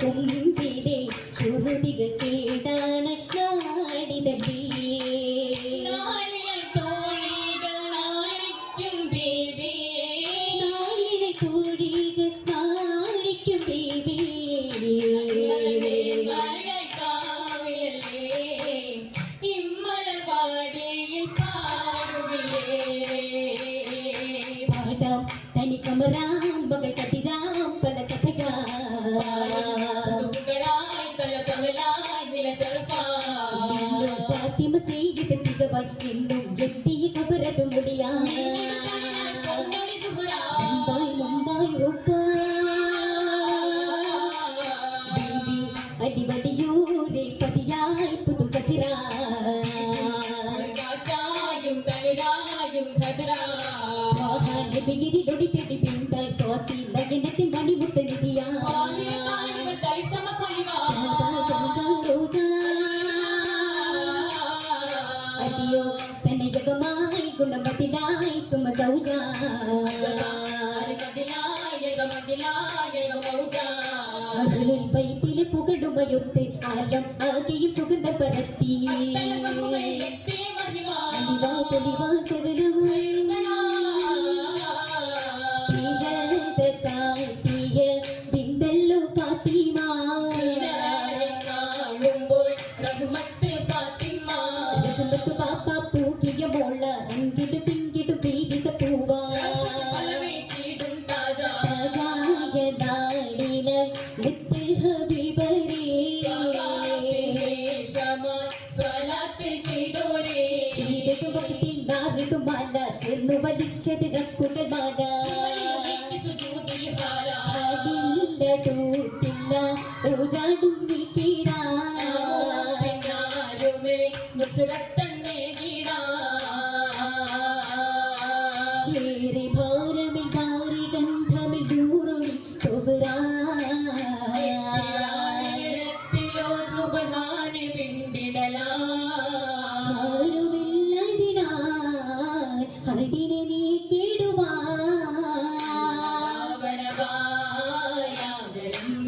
തുമ്പിലെ ശ്രുതികൾ കേ ಡಿಡಿ ಡೊಡಿ ತೆಡಿ ಬಿಂತೈ ತೋಸಿ ಲಗೆ ನತಿ ಮಣಿ ಮುತ್ತ ನಿದಿಯ ಪಾಲಿ ಪಾಲಿ ಬತ್ತೈ ಸಮ ಪರಿವಾ ಸಂಜಾ ರೋಜಾ ಅದಿಯೋ ತನೆ ಜಗಮಾಯಿ ಗುಣಮತಿ ಲಾಯಿ ಸುಮ ಸೌಜಾ അരുളിൽ വൈത്തിലെ പുകടുമയൊത്ത് ആലം ആകെയും സുഗന്ധം പരത്തി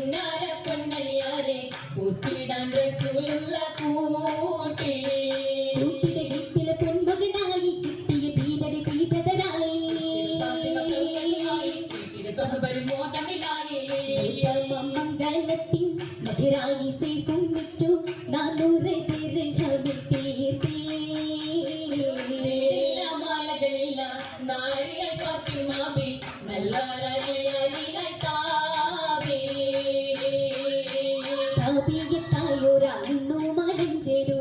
പൊന്നാര പൊന്നലിയാരെ കൂട്ടിടാൻ റസൂലുള്ള കൂട്ടി കൂട്ടിയുടെ വീട്ടിലെ പൊൻമകനായി കിട്ടിയ തീതരി തീതരായി മംഗലത്തിൻ മധുരായി സേക്കും വിറ്റു നാനൂറ് തിരുഹമിൽ തീർത്തേ ചേരൂ.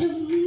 to believe.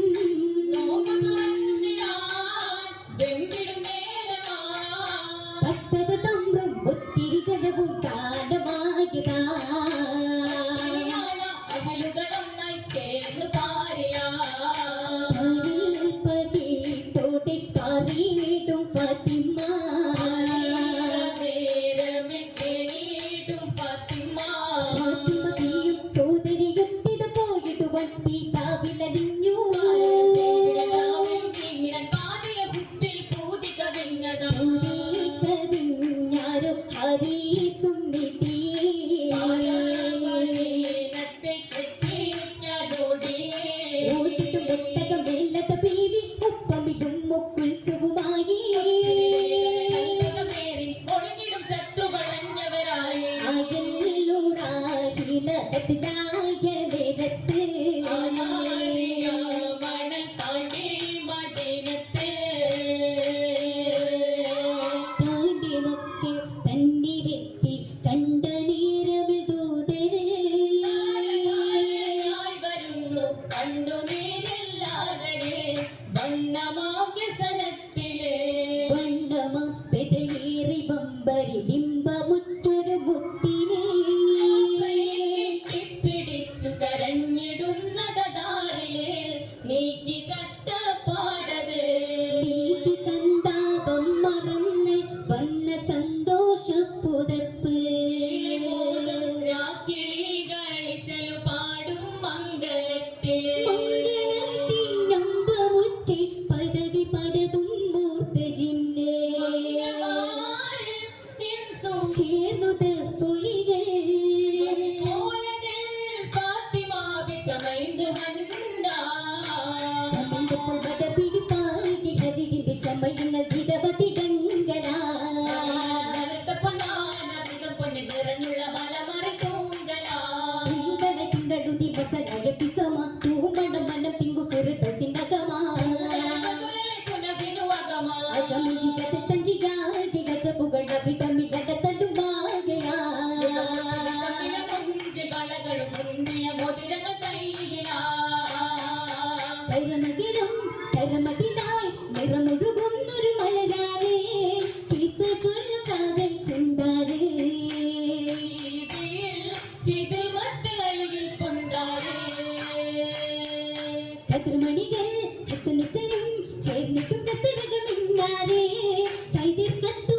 But we do. പുകത പിരിപ്പാടി ഹരിന്റെ ചമയുന്ന ധിരവതി தரமகிலும் Taramati தாய் நிறமொழு கொந்தொரு மலராரே பேச சொல்லும் காதல் சென்றாரே. இது மத்த அழகில் பொந்தாரே. கதிர்மணிகள் ஹசனுசனும் சேர்ந்து கசரகம் இன்னாரே கைதிர் கத்து